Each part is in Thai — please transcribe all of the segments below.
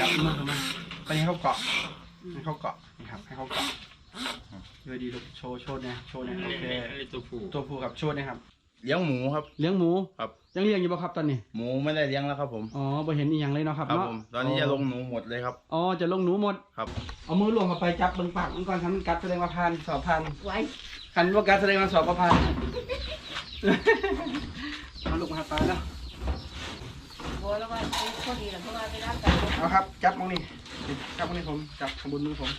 จับมือเข้ามาไปให้เขาเกาะให้เขาเกาะนี่ครับให้เขาเกาะเยดีลูกโชว์โชว์เนี่ยโชว์เนี่ยโอเคตัวผู้ตัวผู้ครับโชว์เนะครับเลี้ยงหมูครับ เลี้ยงหมูครับยังเลี้ยงอยู่ป่ะครับตอนนี้ หมูไม่ได้เลี้ยงแล้วครับผมอ๋อบ่เห็นอีหยังเลยเนาะครับครับเนาะผมตอนนี้จะลงหนูหมดเลยครับอ๋อจะลงหนูหมดครับเอามือลวงเข้าไปจับเบิ่งปากมันก่อนคันกัดแสดงว่าผ่านสอบผ่านไว้คันว่ากัดแสดงว่าสอบบ่ผ่านเอาลูกมาหาปลาแล้ว บัวแล้วว่าพอดีแล้วเพราะว่าไปรับกันเอาครับ จับมองนี่จับมองนี่ผมจับข้างบนมือผม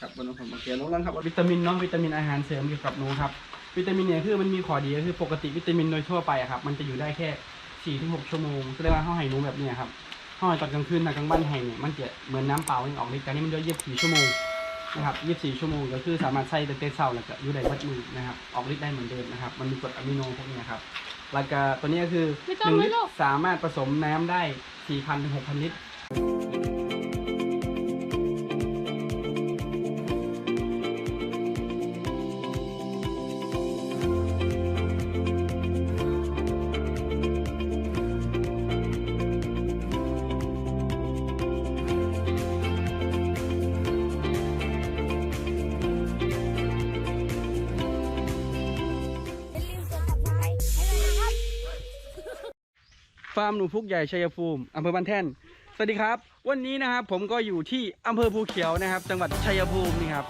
จับบนมือผมโอเคลงแล้วครับวิตามินเนาะวิตามินอาหารเสริมเกี่ยวกับหนูครับวิตามินเนี่ยคือมันมีข้อดีก็คือปกติวิตามินโดยทั่วไปอะครับ มันจะอยู่ได้แค่สี่ถึงหกชั่วโมงแสดงว่าห้าให้หนูแบบนี้ครับห้าให้ตอนกลางคืนตอนกลางวันให้เนี่ยมันจะเหมือนน้ำเปล่าที่ออกฤทธิ์แต่นี่มันย่อยยี่สิบสี่ชั่วโมงนะครับยี่สิบสี่ชั่วโมงก็คือสามารถใส่ตั้งแต่เช้าแล้วก็อยู่ได้วัดมือนะครับ ออกฤทธิ์ได้เหมือนเดิมนะครับ มันมีกรดอะมิโนพวกนี้ครับ แล้วก็ตัวนี้ก็คือหนึ่งลิตรสามารถผสมน้ำได้สี่พันถึงหกพันลิตร ฟาร์มหนูพุกใหญ่ชัยภูมิอำเภอบ้านแท่น สวัสดีครับ วันนี้นะครับผมก็อยู่ที่อำเภอภูเขียวนะครับ จังหวัดชัยภูมินี่ครับ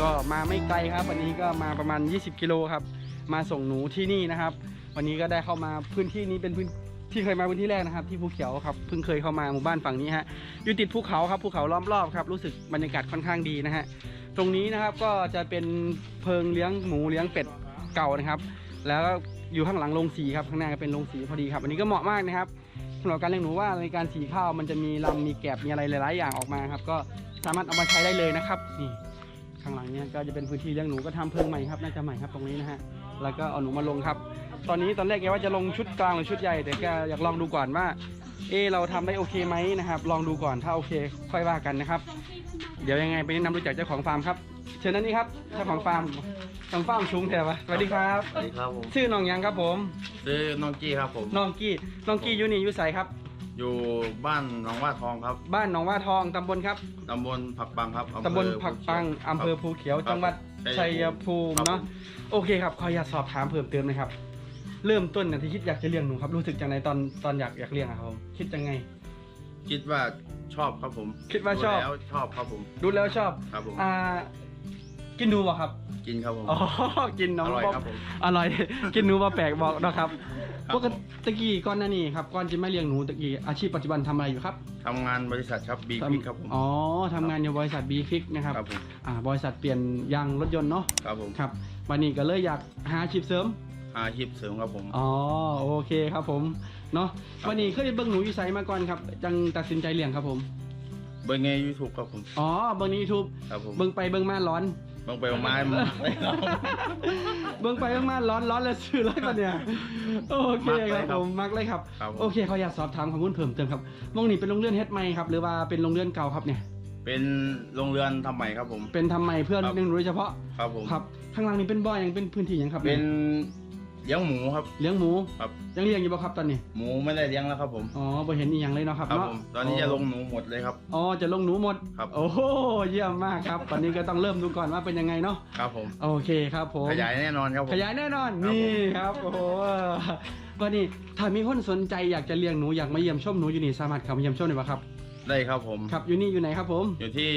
ก็มาไม่ไกลครับ วันนี้ก็มาประมาณ 20 กิโลครับ มาส่งหนูที่นี่นะครับ วันนี้ก็ได้เข้ามาพื้นที่นี้เป็นพื้น ที่เคยมาพื้นที่แรกนะครับ ที่ภูเขียวครับเพิ่งเคยเข้ามาหมู่บ้านฝั่งนี้ฮะอยู่ติดภูเขาครับภูเขาล้อมรอบครับรู้สึกบรรยากาศค่อนข้างดีนะฮะตรงนี้นะครับก็จะเป็นเพิงเลี้ยงหมูเลี้ยงเป็ดเก่านะครับ แล้วก็อยู่ข้างหลังโรงสีครับข้างหน้าก็เป็นโรงสีพอดีครับอันนี้ก็เหมาะมากนะครับสำหรับการเลี้ยงหนูว่าในการสีข้าวมันจะมีลำมีแกบมีอะไรหลาย ๆ อย่างออกมาครับ ก็สามารถเอามาใช้ได้เลยนะครับนี่ข้างหลังเนี่ยก็จะเป็นพื้นที่เลี้ยงหนูก็ทำเพิงใหม่ครับน่าจะใหม่ครับตรงนี้นะฮะแล้วก็เอาหนูมาลงครับ ตอนนี้ตอนแรกแกว่าจะลงชุดกลางหรือชุดใหญ่แต่แกอยากลองดูก่อนว่า เอะเราทำได้โอเคไหมนะครับ ลองดูก่อนถ้าโอเค ค่อยว่ากันนะครับ เดี๋ยวยังไงไปแนะนำรู้จักเจ้าของฟาร์มครับเชิญนั่นนี่ครับเจ้าของฟาร์มทางฟาร์มชุงแถวะสวัสดีครับสวัสดีครับผมชื่อน้องหยังครับผมซื้อน้องกี้ครับผมน้องกี้น้องกี้อยู่นี่อยู่ใสครับ อยู่บ้านหนองว่าทองครับ บ้านหนองว่าทองตำบลครับตำบลผักปังครับอำเภอตำบลผักปังอำเภอครับภูเขียวครับจังหวัดชัชัยยภูภูมิมิเนาะครับโอเคครับขออยากสอบถามเพิ่มเติมหนะครับ เริ่มต้นนะที่คิดอยากจะเลี้ยงหนูครับรู้สึกจังไงตอนตอนอยากอยากเลี้ยงอะครับผมคิดจังไง คิดว่าชอบครับผมคิดว่าชอบ ดูแล้วชอบครับผม ดูแล้วชอบครับผม อ่ากินหนูบ่ครับกินครับผม อ๋อกินน้องอร่อยป๊อปครับผม อร่อย กินหนูมาแปลกบอกนะครับครับปกติตะกี้ก่อนหน้านี้ครับก่อนจะมาเลี้ยงหนูตะกี้อาชีพปัจจุบันทำอะไรอยู่ครับทำงานบริษัทครับบีพิกครับผมอ๋อทำงานอยู่บริษัทบีฟิกนะครับครับผมอ่าบริษัทเปลี่ยนยางรถยนต์เนาะครับผม ครับวันนี้ก็เลยอยากหาอาชีพเสริมหา อาชีพเสริมครับผม อ๋อโอเคครับผมเนาะครับวันนี้เคยเบิ่งหนูอยู่ไสมาก่อนครับ จังตัดสินใจเลี้ยงครับผม เบิ่งในยูทูบครับผมอ๋อเบิ่งในยูทูบครับผมเบิ่งไปเบิ่งมาร้อน เบิ่งไปเอาไม้มาเลยครับเบิ่งไปเบิ่งมาร้อนร้อนแล้วซื้อแล้วตอนเนี้ยโอเคครับผมมักเลยครับ ครับผม โอเคเขาอยากสอบถามข้อมูลเพิ่มเติมครับมองนี่เป็นโรงเรือนเฮ็ดใหม่ครับหรือว่าเป็นโรงเรือนเก่าครับเนี่ย เป็นโรงเรือนทำใหม่ครับผม เป็นทำใหม่เพื่อครับเลี้ยงหนูโดยเฉพาะครับผม ครับข้างล่างนี่เป็นบ่อยังเป็นพื้นที่หยังครับเป็น เลี้ยงหมูครับ เลี้ยงหมูครับยังเลี้ยงอยู่บ่ครับตอนนี้ หมูไม่ได้เลี้ยงแล้วครับผม อ๋อบ่เห็นอีหยังเลยเนาะครับครับเนาะผมตอนนี้จะลงหนูหมดเลยครับ อ๋อ จะลงหนูหมด ครับ โอ้โห เยี่ยมมากครับ ตอนนี้ก็ต้องเริ่มดูก่อนว่าเป็นยังไงเนาะ ครับผม โอเคครับผม ขยายแน่นอนครับผม ขยายแน่นอนครับนี่ครับ โอ้โหวันนี้ถ้ามีคนสนใจอยากจะเลี้ยงหนูอยากมาเยี่ยมชมหนูอยู่นี่สามารถเข้ามาเยี่ยมชมได้ปะครับ ได้ครับผม ครับ อยู่นี่อยู่ไหนครับผม อยู่ที่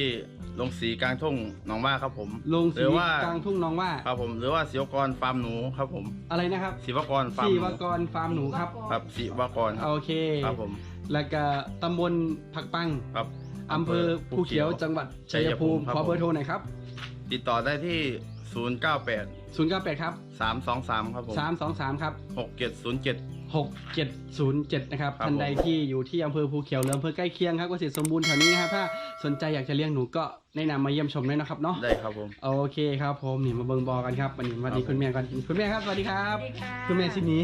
โรงสีกลางทุ่งหนองว่าครับผม ลงหสีรือว่า กลางทุ่งน้องว่า ครับผม หรือว่าศิวกรฟาร์มหนูครับผมอะไรนะครับศิวกรฟาร์มสีหนูวกรฟาร์มหนูครับ ครับศิวกรครับโอเค ครับผมแล้วก็ตำบลผักปังครับอำเภอภูเขียวจังหวัดชัยภูมิครับขอเบอร์ผมโทรหน่อยครับ ติดต่อได้ที่ 098 ศูนย์เก้าแปดครับสามสองสามครับผมสามสองสามครับหกเจ็ดศูนย์เจ็ด6707นะครับครับท่านใดผมที่อยู่ที่อำเภอภูเขียวหรืออำเภอใกล้เคียงครับเกษตรสมบูรณ์แถวนี้นะครับถ้าสนใจอยากจะเลี้ยงหนูก็แนะนำมาเยี่ยมชมได้นะครับเนาะได้ครับผมโอเคครับผมนี่มาเบิงบอกันครับวันนี้สวัสดีครับผมคุณแม่ก่อนคุณแม่ครับสวัสดีครับ สวัสดีค่ะ คุณแม่ชื่อนี้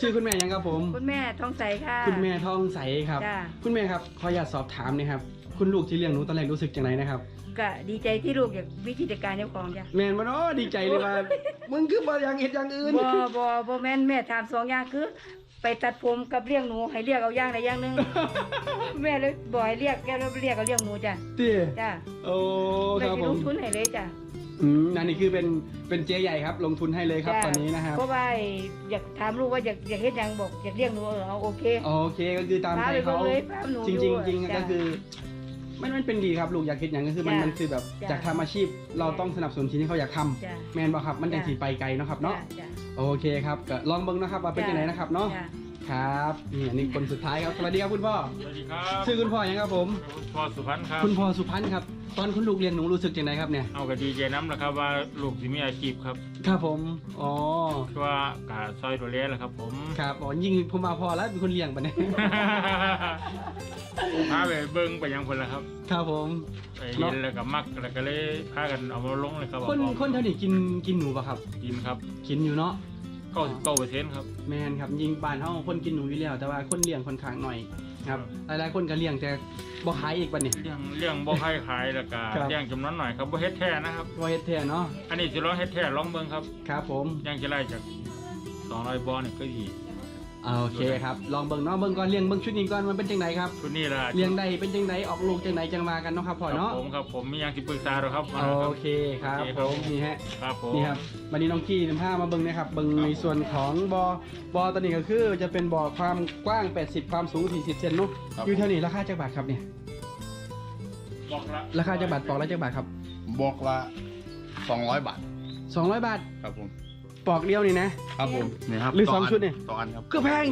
ชื่อคุณแม่ยังครับผม คุณแม่ทองใสค่ะ คุณแม่ทองใสครับ จ้าคุณแม่ครับขออยากสอบถามหนะครับ คุณลูกที่เลี้ยงหนูตอนแรกรู้สึกอย่างไรนะครับ ก็ดีใจที่ลูกอยากวิธีจัดการเจ้าของจ้ะแม่นมาเนาะดีใจเลยว่า มึงคือบ่อย่างเห็ดอย่างอื่นบ่บ่บ่แม่นแม่ถามสองอย่างคือ ไปตัดผมกับเลี้ยงหนูให้เรียกเอาอย่างใดอย่างหนึง แม่เลยบ่ให้เรียกแกเลยเรียกเอาเลี้ยงหนูจ้ะตีจ้ะโอ้แม่ครับสิผลมงทุนให้เลยจ้ะอืมอันนี้คือเป็นเป็นเจ๊ใหญ่ครับ ลงทุนให้เลยครับจ้ะตอนนี้นะครับ เพราะว่าอยากถามลูกว่าอยากอยากเฮ็ดหยังบอกอยากเลี้ยงหนูเออเอาโอเค โอเคก็คือตามพาใจไปเบิ่เขางเลยพาหนูจริงดูๆจริงๆจ้ะ ก็คือ มันมันเป็นดีครับลูกอยากคิดอย่างก็คือมันจ้ะมันคือแบบจ้ะจากทำอาชีพเราต้องสนับสนุนสิ่งที่เขาอยากทำจ้ะ แมนบ่ครับมันจะจ้ะสีไปไกลเนาะครับเนาะจ้ะจ้ะ โอเคครับก็ลองเบิ่งนะครับว่าเป็นจ้ะ ยังไงนะครับเนาะ จ้ะ ครับนี่อันนี้คนสุดท้ายครับสวัสดีครับคุณพ่อสวัสดีครับชื่อคุณพ่อยังครับผมพ่อสุพรรณครับ คุณพ่อสุพันธ์ครับ ตอนคุณลูกเรียนหนูรู้สึกยังไงครับเนี่ยเอากระดีเจน้ำแล้วครับว่าลูกสิมีอาชีพครับครับผมอ๋อคือว่ากาซอยตัวเลี้ยแหละครับ ผมครับอ๋อยิ่งผมมาพอแล้วเป็นคนเลี้ยงปะเนี่ยพาไปเบิ้งไปยังคนละครับครับผมไปเห็นแล้วก็มักแล้วก็เลยพากันเอามาลงเลยครับคนเอาคนเท่านี้กินกินหนูปะครับ กินครับ กินอยู่เนาะ เก้าสิบเก้าเปอร์เซ็นต์ครับ แมนครับยิงบ้านเฮาคนกินหนูอยู่แล้วแต่ว่าคนเลี้ยงค่อนข้างหน่อยครับหลายๆคนก็เลี้ยงแต่บ่ขายอีกบัดนี้ เรื่องเรื่องบ่ให้ขายแล้วก็ครับ เรื่องจำนวนหน่อยครับบ่เฮ็ดแท้นะครับ บ่เฮ็ดแท้เนาะอันนี้สิลองเฮ็ดแท้ลองเบิ่งครับ ครับผม ยังจะไล่จาก200บ่อนี่ก็ดีอ่า โอเคครับ ลองเบิ่งเนาะเบิ่งก่อนเลี้ยงเบิ่งชุดนี้ก่อนมันเป็นจังไดครับ ชุดนี้ล่ะเลี้ยงได้เป็นจังไดออกลูกจังไดจังมากันเนาะครับพ่อครับเนาะผมครับผมมีหยังสิปรึกษาหรอกครับมาโอเคครับโอเคผครับมนี่ฮะครับผมนี่ครับวันนี้น้องกี้นำผ้ามาเบิ่งนะครับเบิ่งในส่วนของบอบอตัวนี้ก็คือจะเป็นบ่อความกว้าง 80 ความสูง 40เซนเนาะครับอยู่เท่านี้ราคาจักบาทครับเนี่ยบอกละราคาจักบาทปอกละจักบาทครับบอกละสองร้อยบาท 200 บาทครับผม ปอกเดียวนี่นะ ครับผมนี่ครับหรือต่สองชุดเนี่ย ต่ออันครับ คือแพง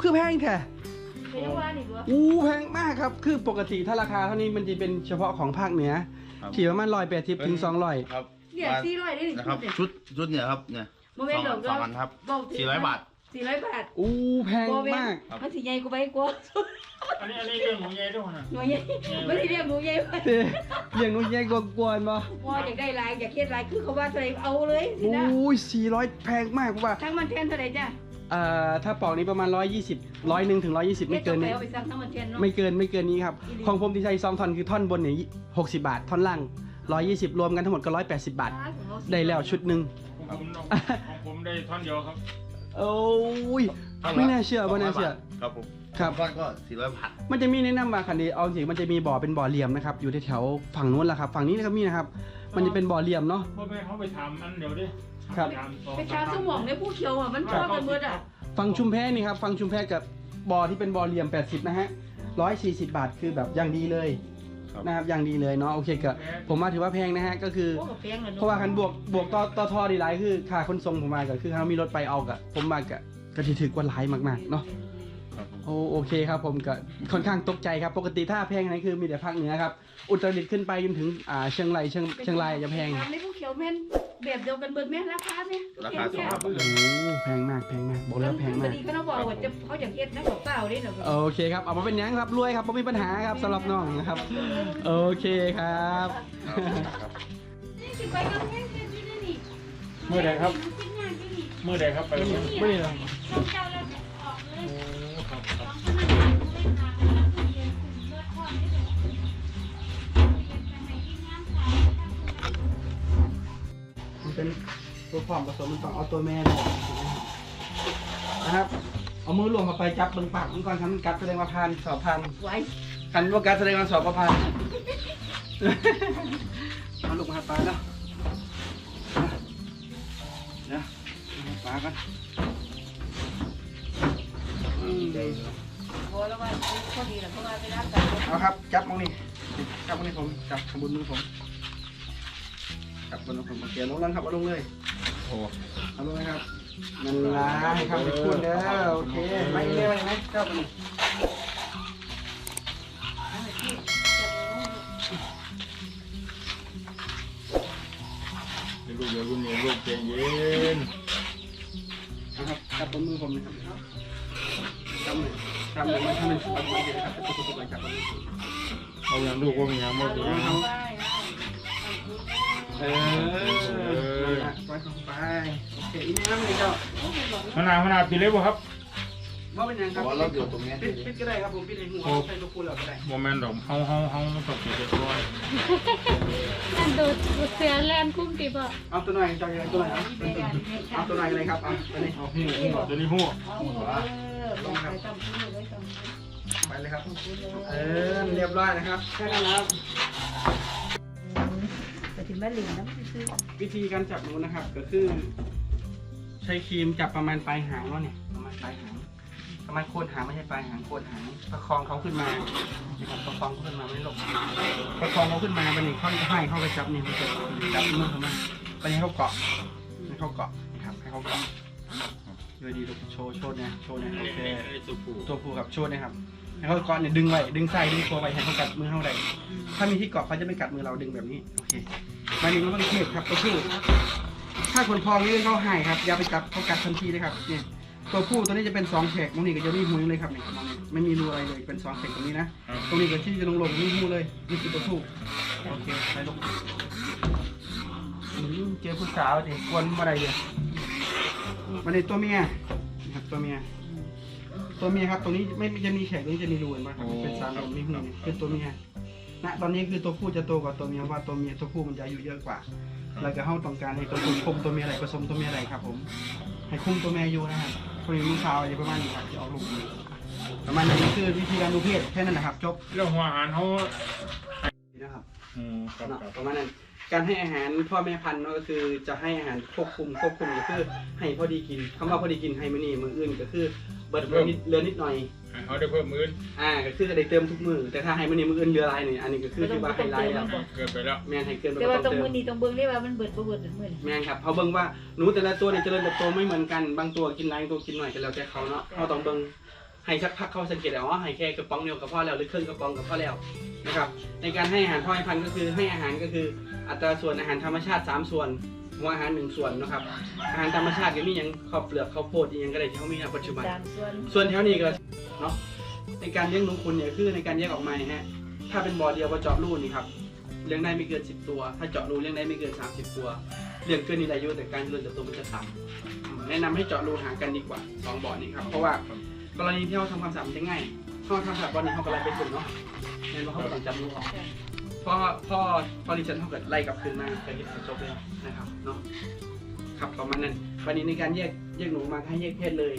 คือแพงแท้ไปดูว่านี่ดูว่าอู้แพงมากครับ คือปกติถ้าราคาเท่านี้มันจะเป็นเฉพาะของภาคเหนือครับที่ประมาณร้อยแปดสิบถึงสองร้อยครับเนี่ยสี่ร้อยได้หนึ่งนะครับชุดเนี่ยชุดชุดเนี่ยครับเนี่ยโมเมนต์ดอกสองอันครับบอกถึงสี่ร้อยบาท สี่ร้อยบาทอู้แพงโมเนมากครับมันสิใหญ่กว่าใบกว่าอันนี้อันนี้เรื่องของยายด้วยนะหน่วยใหญ่ไม่ได้เรียกหนูใหญ่ไปเต้เลี้ยงนุ่ใหญ่กว่ากวนบ่พออยากได้ลายอยากเฮ็ดลายคือเขาว่าเท่าไหรเอาเลยสินะอู้สี่ร้อยแพงมากเพราะว่าทั้งมันแทนเท่าไหรจ้ะเอ่อถ้าปอกนี้ประมาณร้อยยี่สิบร้อยหนึ่งถึงร้อยยี่สิบไม่เกินนี้นี้เอาไปสั่งทั้งมันแทนเนาะไม่เกินไม่เกินนี้ครับอีหลีของผมที่ใช้ซองทอนคือท่อนบนเนี่ยหกสิบาท ท่อนล่างร้อยยี่สิบรวมกันทั้งหมดก็ร้อยแปดสิบบาท ได้แล้วชุดหนึ่งของผมของผมได้ท่อนเดียวครับ โอ้ยไม่น่าเชื่อไม่น่าเชื่อ ครับผมครับก้อนก็สี่ร้อยบาทมันจะมีแนะนำมาคันนี้เอาจริงมันจะมีบ่อเป็นบ่อเหลี่ยมนะครับอยู่แถวๆฝั่งนู้นแหละครับฝั่งนี้ก็มีนะครับ มันจะเป็นบ่อเหลี่ยมเนาะพ่อแม่เขาไปทำอันเดียวดิครับไปทำสองไปชามสมองในผู้เขียวอะมันพอกันเบิดอะฝั่งชุมแพนี่ครับฝั่งชุมแพกับบ่อที่เป็นบ่อเหลี่ยม 80 นะฮะ140 บาทคือแบบอย่างดีเลย ครับนะครับอย่างดีเลยเนาะโอเคก็ผมว่าถือว่าแพงนะฮะก็คือ โอ้กับแพงเลยเพราะว่าคันบวกบวกต่อต่อทอดีหลายคือค่าขนส่งผมมาก็คือเขามีรถไปเอากะผมมากะก็ที่ถือว่าหลายมากๆเนาะครับผมโอโอเคครับผมก็ค่อนข้างตกใจครับ ปกติถ้าแพงนั้นคือมีแต่ภาคเหนือครับ อุตรดิตถ์ขึ้นไปจนถึงอ่าเชียงรายเชียงเชียงรายจะแพงในผู้เขียวแม่นแบบเดียวกันเบิดแม่นราคาเนี่ยราคาสองร้อยบาทโอ้โหแพงมากแพงมากบอกแล้วแพงมากดีก็ต้องบอกว่าจะเขาอยากเฮ็ดนะบอกเปล่าเด้เนาะโอเคครับเอามาเป็นหยังครับรวยครับไม่มีปัญหาครับสำหรับน้องนะครับ โอเคครับครับสิไปกับแม่เจ้าที่นี่เมื่อใดครับกินงานที่นี่เมื่อใดครับไปเมื่อไม่ได้หรอ ตัวความผสมมันต้องเอาตัวแม่เนี่ยนะครับ เอามือลวงเข้าไปจับเบิ่งปากมันก่อนครับมันกัดแสดงว่าพานสอบพานไว้คันว่ากัดแสดงว่าสอบประพานเอาลูกมาหาปลาแล้วเดี๋ยวเอาปลากันอืมพอแล้วว่าพอดีแล้วเพราะว่าเวลาการเอาครับ จับมองนี่จับมองนี่ผมจับขางบนมือผมจับบนมือผมโอเคลงแล้วครับเอาลงเลย โอ้เอาลงเลยครับนั่นละให้ครับไปคุณเด้อโอเคไม่เร็วไหมเจ้าไปลูกโยดี๋ยวคุณเรียนลูกใจเย็นนะครับจับตมือผมนะครับจับเลยจับเลยมันทำเป็นปัดมือเลยครับเป็นตัวๆเลยจับมือเอาอย่างลูกว่ามีอย่างหมดเลย เออไปเข้าไปโอเคอีนี่น้ำเลยเจ้าขนาดขนาดปีเล็กบ่ครับว่าเป็นยังครับว่าเราอยู่ตรงเนี้ย ปิดปิดก็ได้ครับผมปิดในหัวใส่ลูกปูแล้วก็ได้โมเมนต์ดอกเฮาเฮาเฮามันต้องปิดตัวอันดูดเสือแลนคุ้มติบ่เอาตัวหน่อยจังตัวหน่อยเอาตัวหน่อยเลยครับเอาตัวนี้เอาหูหูตัวนี้หูไปเลยครับ เออเรียบร้อยนะครับแค่นั้นนะครับไปถึง แม่ลิงน้ำซื้อวิธีการจับหนูนะครับ ก็คือ ใช้ครีมจับประมาณปลายหางเนาะเนี่ยประมาณปลายหางประมาณโคนหางไม่ใช่ปลายหางโคนหางประคองเขาขึ้นมานะครับประคองเขาขึ้นมาไม่หลบประคองเขาขึ้นมาบันนี้เขาให้เขาไปจับนี่เขาจะจับมือเขามาบันนี้เขาเกาะให้เขาเกาะนะครับให้เขาเกาะโดยดีลูกโชว์โชว์เนี่ยโชว์เนี่ยโอเคไอ้ตัวผู้ตัวผู้กับโชว์นะครับ ให้เขาเกาะเนี่ยดึงไว้ดึงไส้ดึงตัวไว้ให้เขากัดมือเขาได้ถ้ามีที่เกาะเขาจะไม่กัดมือเราดึงแบบนี้โอเคมาหนึ่งก็ต้องเทพครับตัวผู้ถ้าคนพองนี่เขาให้ครับอย่าไปจับเขากัดทันทีเลยครับเนี่ยตัวผู้ตัวนี้จะเป็นสองแฉกตรงนี้ก็จะมีหูเลยครับเนี่ยมองนี่ไม่มีรูอะไรเลยเป็นสองแฉกตรงนี้นะตรงนี้ก็ที่จะลงลงมีหูเลยนี่คือตัวผู้โอเคไปลงอืมเจอผู้สาวดิกวนมาได้เลยมาในตัวเมียนะครับตัวเมีย ตัวเมียครับตรงนี้ไม่ไม่จะมีแฉกตรงนี้จะมีรูเห็นไหมครับเป็นสามแบบมีหูเนี่ยคือตัวเมียณตอนนี้คือตัวผู้จะโตกว่าตัวเมียว่าตัวเมียตัวผู้มันจะอายุเยอะกว่าแล้วก็เขาต้องการให้ตัวผู้คุมตัวเมียอะไรผสมตัวเมียอะไรครับผม ให้คุมตัวเมียอยู่นะครับคนนี้ลูกสาวอะไรประมาณนี้ครับจะออกลูกดีประมาณนี้คือวิธีการดูเพศแค่นั้นนะครับจบแล้วหัวอาหารเขานะครับอืมครับเนาะครับประมาณนั้นการให้อาหารพ่อแม่พันธุ์เนาะก็คือจะให้อาหารควบคุมควบคุมก็คือให้พอดีกินคำว่าพอดีกินให้มื้อนี้มื้ออื่นก็คือ เบิดเหลือนิดเหลือนิดหน่อยให้เขาได้เพิ่มมื้ออ่าก็คือจะได้เติมทุกมือแต่ถ้าให้มื้อนี้มื้ออื่นเหลือหลายนี่อันนี้ก็คือที่ว่าให้หลายแล้วเกินไปแล้วแม่นให้เกินไปแต่ก็ว่าต้ตอรงงเติมืมอนี้ตรงเบิ้งได้ว่ามันเบิดบ่เบิดเหมือนมือแม่นครับเขาเบิ่งว่าหนูแต่ละตัวเนี่ยเจริญเติบโตไม่เหมือนกันบางตัวกินหลายตัวกินหน่อยก็แล้วแต่เขาเนาะเขาต้องเบิ่งให้สักพักเขาสังเกตเอาว่าให้แค่กระป๋องเดียวกับพ่อแล้วหรือครึ่งกระป๋องกับพ่อแล้วนะครับในการให้อาหารพ่อให้พันธุ์ก็คือให้อาหารก็คืออัตราส่วนอาหารธรรมชาติสามส่วน หัวอาหารหนึ่งส่วนนะครับอาหารธรรมชาติก็มีอย่างข้าวเปลือกข้าวโพดอหยังก็ได้ที่เขามีในปัจจุบัน สามส่วนส่วนแถวนี้ก็เนาะในการเลี้ยงนกคุณเนี่ยคือในการแยกออกมาเนี่ยฮะถ้าเป็นบ่อเดียวก็เจาะรูนี่ครับเลี้ยงได้ไม่เกิน 10 ตัว ถ้าเจาะรูเลี้ยงได้ไม่เกิน 30 ตัวเลี้ยงเกินนี่อายุแต่การเจริญเติบโตมันจะต่ำอืมแนะนำให้เจาะรูห่างกันดีกว่าสองบ่อนี้ครับเพราะว่ากรณีที่เราทำความสะอาดมันจะง่ายถ้าเราทำความสะอาดบ่อนี้เขาก็ไล่ไปถึงเนาะแน่นว่าเขาก็ต้องจับรูออกเพราะพ่อพอดิฉันเขาเกิดไล่กลับคืนมาเกิดที่จบเลยนะครับเนาะครับประมาณนั้นวันนี้ในการแยกแยกหนูมาให้แยกเพศเลย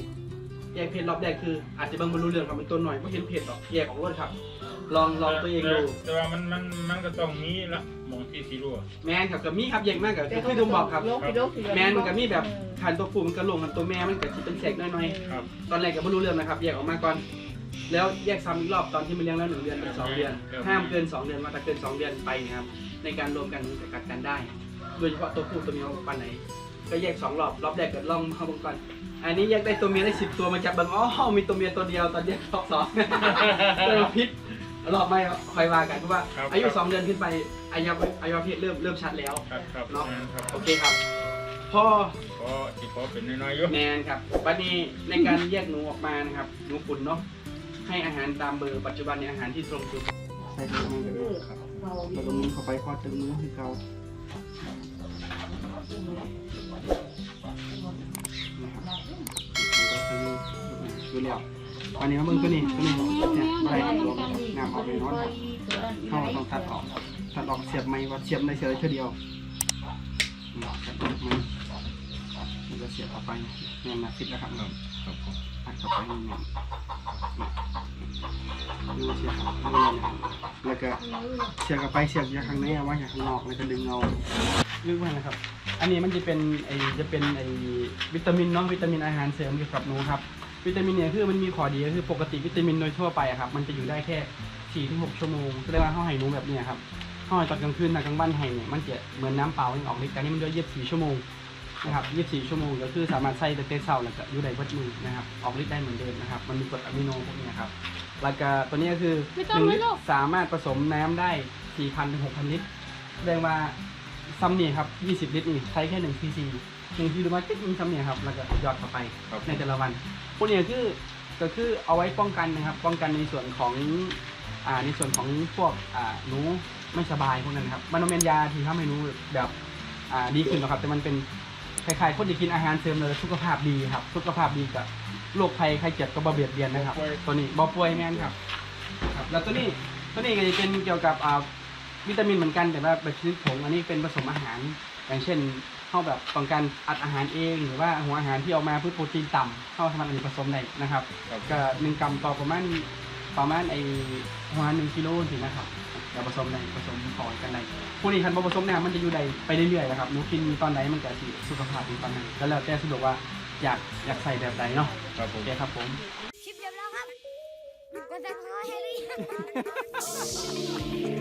แยกเพศรอบแรกคือ อาจจะเบิ่งบรรลุเรื่องครับเป็นตัวหน่อยไม่เห็นเพศหรอกแยกออกรถครับ ลองลองตัวเองดูแต่ว่ามันมันมันก็ต้องมีละมองที่สีรั่วแมนครับกับมีครับแยกมากกับคือดุมบอกครับลงไปลงสิแมนกับมีแบบขันตัวผู้มันก็ลงกันตัวแม่มันก็จะเป็นแสกน้อยครับๆตอนแรกก็ไม่รู้เรื่องนะครับแยกออกมาก่อน แล้วแยกซ้ำอีกรอบตอนที่มันเลี้ยงแล้วหนึ่งเดือนเป็นสองเดือน ห้ามเกินสองเดือนมาถ้าเกินสองเดือนไปนะครับ ในการรวมกันมันจะกัดกันได้ โดยเฉพาะตัวผู้ตัวเมียปันไหน ก็แยกสองรอบรอบแรกก็ลองเข้าเบงก่อนอันนี้แยกได้ตัวเมียได้สิบตัวมาจับเบังอ๋อมีตัวเมียตัวเดียวตอนแยกรอบสองเริ่มพิษรอบไม่คอยว่ากันเพราะว่าครับอายุสองเดือนขึ้นไปอายาวอายาวเพศเริ่มเริ่มชัดแล้วครับครับเนาะครับโอเคครับพ่อขอที่ขอเป็นน้อยๆอยู่แมนครับวันนี้ในการแยกหนูออกมานะครับหนูขุนเนาะ ให้อาหารตามเบอร์ปัจจุบันในยอาหารที่ตรงจุดใส่ถุงมือกันด้วยครับแล้วตรงนี้เข้าไปพอดตึงมือคือเกาดูแล้ววันนี้มึงตัวนี้ตัวนี้เนี่ยอะไรงามออกไปนอนเข้าต้องตัดออกตัดออกเสียบไม้ว่าเสียบในเสียบได้เท่าเดียวอืมตัดออกไม้มันจะเสียบเข้าไปเนี่ยมาฟิตแล้วครับ ครับผมอัดเข้าไปเนี่ยดูเสียบเข้าไปนี่เนี่ยแล้วก็เสียบเข้าไปเสียบจากข้างในเอาไว้จากข้างนอกแล้วก็ดึงเอาลึกมานะครับ อันนี้มันจะเป็นไอจะเป็นไอวิตามินเนาะวิตามินอาหารเสริมเกี่ยวกับหนูครับ วิตามินเนี่ยคือมันมีข้อดีก็คือปกติวิตามินโดยทั่วไปอะครับ มันจะอยู่ได้แค่4ถึง6ชั่วโมงแสดงว่าเขาให้หนูแบบเนี้ยครับเขาให้ตอนกลางคืนตอนกลางวันให้เนี่ยมันจะเหมือนน้ำเปล่าที่ออกฤทธิ์แต่นี่มันด้วย24ชั่วโมง นะครับ24 ชั่วโมงก็คือสามารถใส่แต่เต้เศร้าแล้วก็อยู่ได้เบิดมือนะครับ ออกฤทธิ์ได้เหมือนเดิมนะครับ มันมีกรดอะมิโนพวกนี้ครับ แล้วก็ตัวนี้ก็คือไม่หต้องนึ่งไม่ลิตลูรกสามารถผสมน้ำได้ 4,000ถึง6,000 ลิตรแสดงว่าซัมเนี่ยครับ 20 ลิตรนี่ใช้แค่1ซีซีหนึ่งซีซีมาจิ๊กนึงซัมเนี่ยครับ แล้วก็หยอดเข้าไปครับ ในแต่ละวัน พวกเนี้คือก็คือเอาไว้ป้องกันนะครับ ป้องกันในส่วนของ อ่าในส่วนของพวกอ่าหนูไม่สบายพวกนั้นนะครับมันเป็นยาที่ทำให้หนูแบบอ่าดีขึ้นหรอกครับ แต่มันเป็น คล้ายๆคนที่กินอาหารเสริมเลยสุขภาพดีครับ สุขภาพดีกับโรคภัยไข้เจ็บก็บ่เบียดเบียนนะครับ ตัวนี้บ่ป่วยแม่นครับครับ แล้วตัวนี้ตัวนี้ก็จะเป็นเกี่ยวกับอ่าวิตามินเหมือนกันแต่ว่าเป็นชนิดผงอันนี้เป็นผสมอาหาร อย่างเช่นเข้าแบบต้องการอัดอาหารเอง หรือว่าหัวอาหารที่เอามาเพื่อโปรตีนต่ำเข้าทำอันนี้ผสมได้นะครับครับ ก็หนึ่งกรัมต่อประมาณประมาณไอหัวอาหารหนึ่งกิโลถึงนะครับเดี๋ยวผสมในผสมต่อกันใน พวกนี้คันบ่ผสมเนี่ยมันจะอยู่ใดไปเรื่อยๆนะครับหนูกินตอนไหนมันก็สิสุขภาพดีตอนนั้นแล้วแล้วแต่สะดวกว่าอยากอยากใส่แบบใดเนาะครับผโอม เคครับผม คลิปจบแล้วครับกดติดตามให้หรือยัง